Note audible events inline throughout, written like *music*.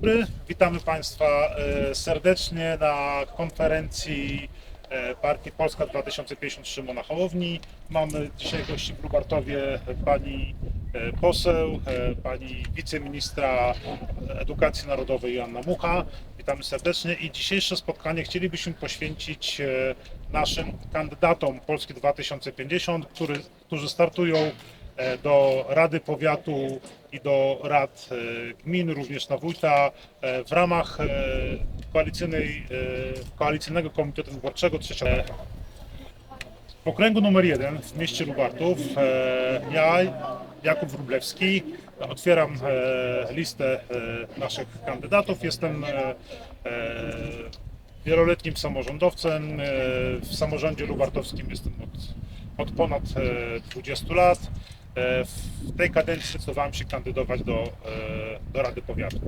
dobry, witamy Państwa e, serdecznie na konferencji e, Partii Polska 2053 Szymona Hołowni. Mamy dzisiaj gości w Lubartowie pani e, poseł, pani wiceministra edukacji narodowej Joanna Mucha. Witamy serdecznie i dzisiejsze spotkanie chcielibyśmy poświęcić naszym kandydatom Polski 2050, który, którzy startują do Rady Powiatu i do rad e, gmin, również na wójta e, w ramach e, koalicyjnej, e, koalicyjnego komitetu wyborczego trzeciego. W okręgu numer jeden w mieście Lubartów e, ja, Jakub Wróblewski, otwieram e, listę e, naszych kandydatów. Jestem e, e, wieloletnim samorządowcem. E, w samorządzie lubartowskim jestem od, od ponad e, 20 lat. E, w tej kadencji zdecydowałem się kandydować do, e, do Rady Powiatu.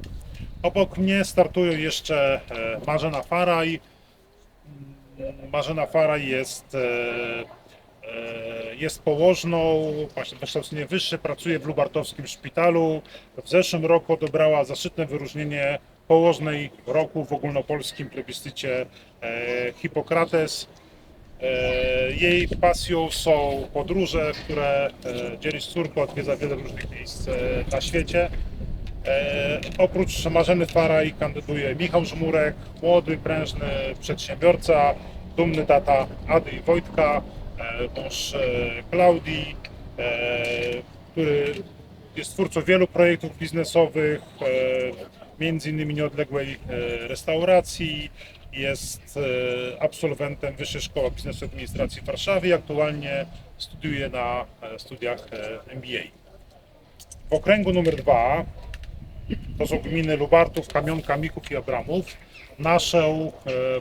Obok mnie startują jeszcze e, Marzena Faraj, Marzena Faraj jest, jest położną, właśnie wykształcenie wyższe, pracuje w Lubartowskim Szpitalu. W zeszłym roku odebrała zaszczytne wyróżnienie położnej roku w ogólnopolskim plebiscycie Hipokrates. E, Jej pasją są podróże, które e, dzieli z córką, odwiedza wiele różnych miejsc e, na świecie. Oprócz Marzeny Faraj kandyduje Michał Żmurek, młody, prężny przedsiębiorca, dumny tata Ady i Wojtka, mąż Klaudii, który jest twórcą wielu projektów biznesowych, między innymi nieodległej restauracji, jest e, absolwentem Wyższej Szkoły Biznesu i Administracji w Warszawie i aktualnie studiuje na e, studiach e, MBA. W okręgu numer dwa to są gminy Lubartów, Kamionka, Mików i Abramów. Naszą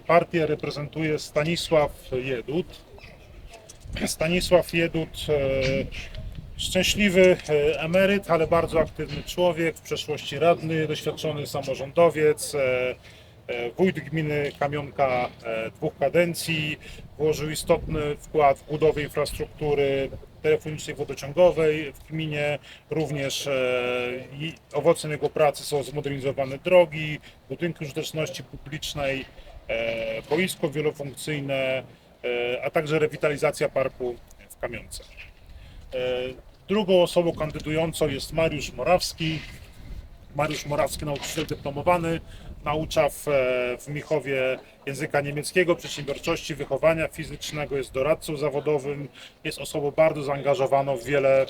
partię reprezentuje Stanisław Jedut. Stanisław Jedut, szczęśliwy emeryt, ale bardzo aktywny człowiek, w przeszłości radny, doświadczony samorządowiec, wójt gminy Kamionka e, dwóch kadencji, włożył istotny wkład w budowę infrastruktury telefonicznej wodociągowej w gminie. Również e, owocem jego pracy są zmodernizowane drogi, budynki użyteczności publicznej, e, boisko wielofunkcyjne, e, a także rewitalizacja parku w Kamionce. E, Drugą osobą kandydującą jest Mariusz Morawski. Mariusz Morawski, nauczyciel dyplomowany, naucza w, e, w Michowie języka niemieckiego, przedsiębiorczości, wychowania fizycznego, jest doradcą zawodowym, jest osobą bardzo zaangażowaną w wiele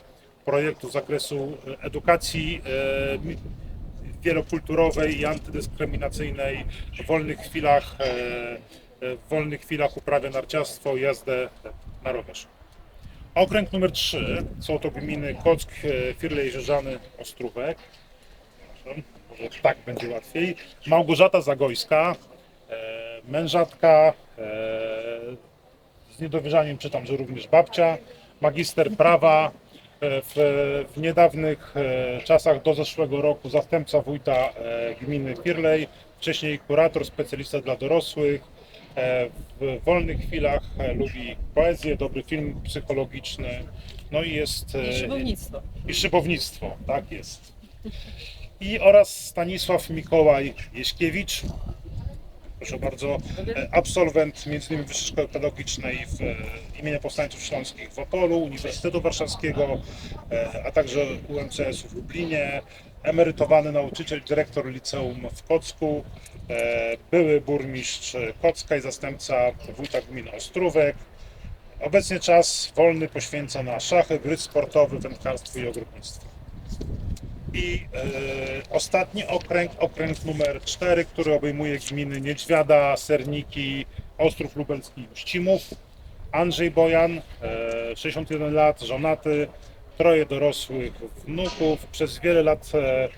projektów z zakresu edukacji e, wielokulturowej i antydyskryminacyjnej. W wolnych chwilach, e, w wolnych chwilach uprawia narciarstwo, jazdę na rowerze. Okręg numer 3 są to gminy Kock, e, Firlej, Rzeżany, Ostrówek. Przepraszam, Może tak będzie łatwiej. Małgorzata Zagojska, e, mężatka, e, z niedowierzaniem czytam, że również babcia, magister prawa, e, w, w niedawnych e, czasach do zeszłego roku zastępca wójta e, gminy Firlej, wcześniej kurator, specjalista dla dorosłych. W wolnych chwilach lubi poezję, dobry film psychologiczny, no i jest I szybownictwo. i szybownictwo, tak jest. I oraz Stanisław Mikołaj Jeśkiewicz, proszę bardzo, absolwent m.in. Wyższej Szkoły Pedagogicznej w e, imienia Powstańców Śląskich w Opolu, Uniwersytetu Warszawskiego, e, a także UMCS-u w Lublinie, emerytowany nauczyciel, dyrektor liceum w Kocku, e, były burmistrz Kocka i zastępca wójta gminy Ostrówek, Obecnie czas wolny poświęca na szachy, gry sportowe, wędkarstwo i ogrodnictwo. I e, ostatni okręg, okręg numer 4, który obejmuje gminy Niedźwiada, Serniki, Ostrów Lubelski i Uścimów. Andrzej Bojan, e, 61 lat, żonaty, troje dorosłych wnuków. Przez wiele lat e,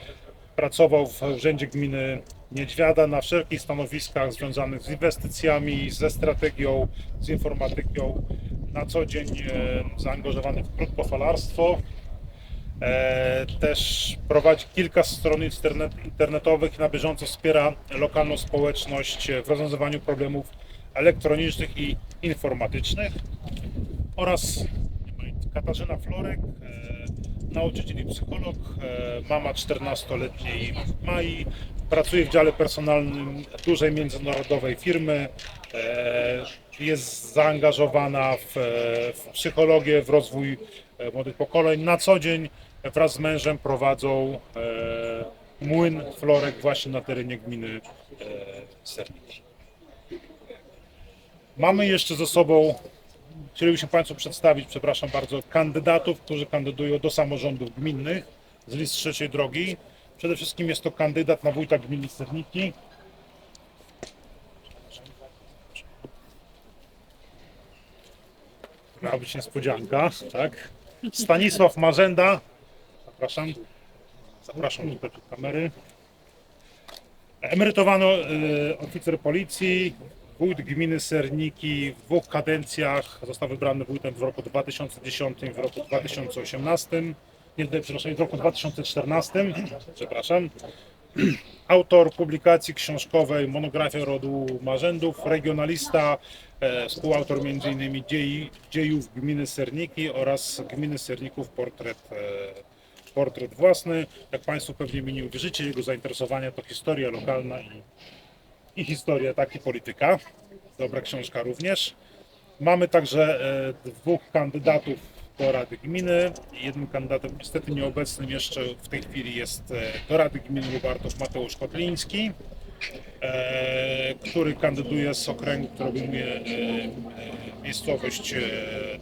pracował w Urzędzie Gminy Niedźwiada na wszelkich stanowiskach związanych z inwestycjami, ze strategią, z informatyką. Na co dzień e, zaangażowany w krótkofalarstwo. E, Też prowadzi kilka stron internet, internetowych na bieżąco wspiera lokalną społeczność w rozwiązywaniu problemów elektronicznych i informatycznych. Oraz Katarzyna Florek, e, nauczyciel i psycholog, e, mama 14-letniej Mai, Pracuje w dziale personalnym dużej międzynarodowej firmy. E, Jest zaangażowana w, e, w psychologię, w rozwój e, młodych pokoleń. Na co dzień wraz z mężem prowadzą młyn florek właśnie na terenie gminy Serniki. Mamy jeszcze ze sobą, chcielibyśmy Państwu przedstawić, przepraszam bardzo, kandydatów, którzy kandydują do samorządów gminnych z list trzeciej drogi. Przede wszystkim jest to kandydat na wójta gminy Serniki. Miała być niespodzianka, tak? Stanisław Marzenda. Zapraszam. Zapraszam tutaj przed kamery. Emerytowano y, oficer policji, wójt gminy Serniki w dwóch kadencjach. Został wybrany wójtem w roku 2010 i w roku 2018. Przepraszam, w roku 2014. Przepraszam. *clears throat* Autor publikacji książkowej Monografia rodu Marzędów, regionalista, e, współautor m.in. Dziejów gminy Serniki oraz gminy Serników portret e, portret własny. Jak Państwo pewnie mi nie uwierzycie, jego zainteresowania to historia lokalna i, i historia, tak i polityka. Dobra książka również. Mamy także e, dwóch kandydatów do Rady Gminy. Jednym kandydatem, niestety nieobecnym jeszcze w tej chwili jest e, do Rady Gminy Lubartów Mateusz Kotliński, który kandyduje z okręgu, który obejmuje e, e, miejscowość e,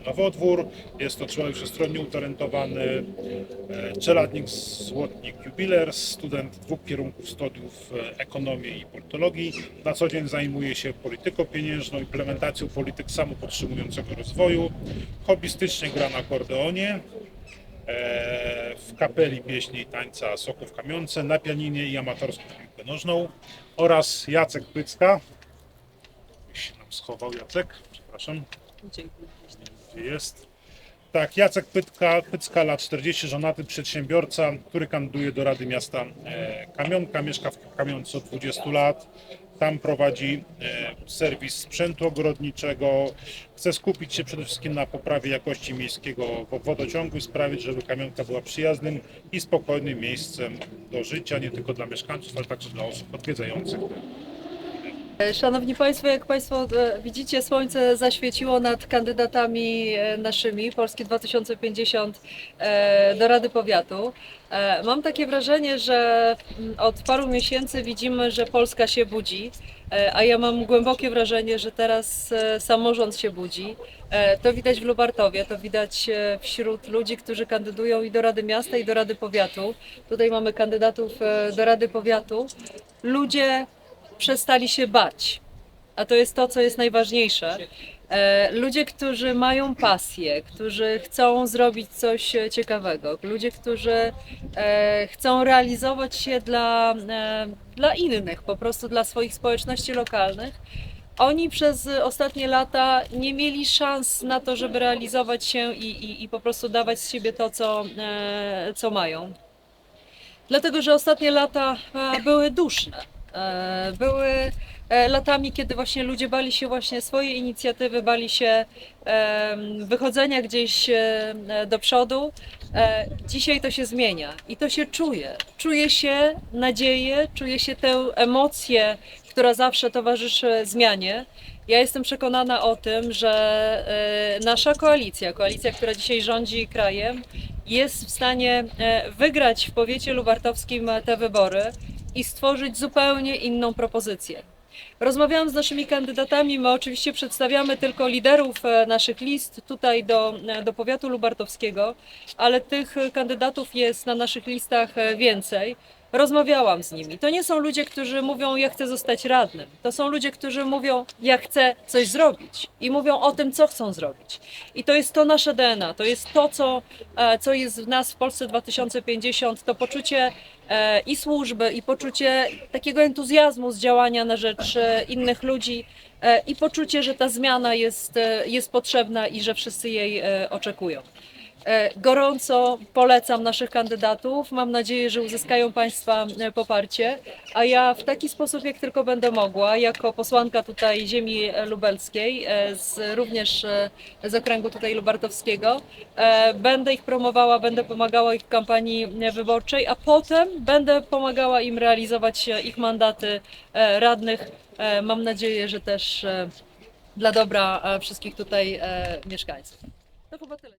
Nowodwór. Jest to człowiek wszechstronnie utalentowany, e, czeladnik, złotnik, jubiler, student dwóch kierunków studiów e, ekonomii i politologii. Na co dzień zajmuje się polityką pieniężną, implementacją polityk samopodtrzymującego rozwoju. Hobbystycznie gra na akordeonie, e, w kapeli pieśni i tańca Soków Kamionce, na pianinie i amatorską piłkę nożną oraz Jacek Pycka. Gdzieś się nam schował Jacek, przepraszam. Gdzie jest? Tak, Jacek Pytka, Pycka, lat 40, żonaty przedsiębiorca, który kandyduje do Rady Miasta e, Kamionka, mieszka w Kamionce od 20 lat. Tam prowadzi e, serwis sprzętu ogrodniczego. Chce skupić się przede wszystkim na poprawie jakości miejskiego wo- wodociągu i sprawić, żeby Kamionka była przyjaznym i spokojnym miejscem do życia, nie tylko dla mieszkańców, ale także dla osób odwiedzających Szanowni Państwo, jak Państwo e, widzicie, słońce zaświeciło nad kandydatami e, naszymi, Polski 2050 e, do Rady Powiatu. E, Mam takie wrażenie, że mm, od paru miesięcy widzimy, że Polska się budzi, e, a ja mam głębokie wrażenie, że teraz e, samorząd się budzi. E, To widać w Lubartowie, to widać e, wśród ludzi, którzy kandydują i do Rady Miasta, i do Rady Powiatu. Tutaj mamy kandydatów e, do Rady Powiatu. Ludzie przestali się bać. A to jest to, co jest najważniejsze. E, Ludzie, którzy mają pasję, którzy chcą zrobić coś ciekawego, ludzie, którzy e, chcą realizować się dla, e, dla innych, po prostu dla swoich społeczności lokalnych, oni przez ostatnie lata nie mieli szans na to, żeby realizować się i, i, i po prostu dawać z siebie to, co, co mają. Dlatego, że ostatnie lata były duszne. E, Były e, latami, kiedy właśnie ludzie bali się właśnie swojej inicjatywy, bali się em, wychodzenia gdzieś e, do przodu. E, Dzisiaj to się zmienia i to się czuje. Czuje się nadzieję, czuje się tę emocję, która zawsze towarzyszy zmianie. Ja jestem przekonana o tym, że e, nasza koalicja, koalicja, która dzisiaj rządzi krajem, jest w stanie e, wygrać w powiecie lubartowskim e, te wybory i stworzyć zupełnie inną propozycję. Rozmawiałam z naszymi kandydatami, my oczywiście przedstawiamy tylko liderów e, naszych list tutaj do, e, do powiatu lubartowskiego, ale tych e, kandydatów jest na naszych listach więcej. Rozmawiałam z nimi. To nie są ludzie, którzy mówią, ja chcę zostać radnym. To są ludzie, którzy mówią, ja chcę coś zrobić. I mówią o tym, co chcą zrobić. I to jest to nasze DNA, to jest to, co, e, co jest w nas w Polsce 2050, to poczucie e, i służby, i poczucie takiego entuzjazmu z działania na rzecz e, innych ludzi, i poczucie, że ta zmiana jest, jest potrzebna i że wszyscy jej oczekują. E, Gorąco polecam naszych kandydatów. Mam nadzieję, że uzyskają Państwa e, poparcie. A ja w taki sposób, jak tylko będę mogła, jako posłanka tutaj ziemi e, lubelskiej, z, również z okręgu tutaj lubartowskiego, będę ich promowała, będę pomagała ich w kampanii wyborczej, a potem będę pomagała im realizować ich mandaty radnych. Mam nadzieję, że też dla dobra wszystkich tutaj mieszkańców. To chyba tyle.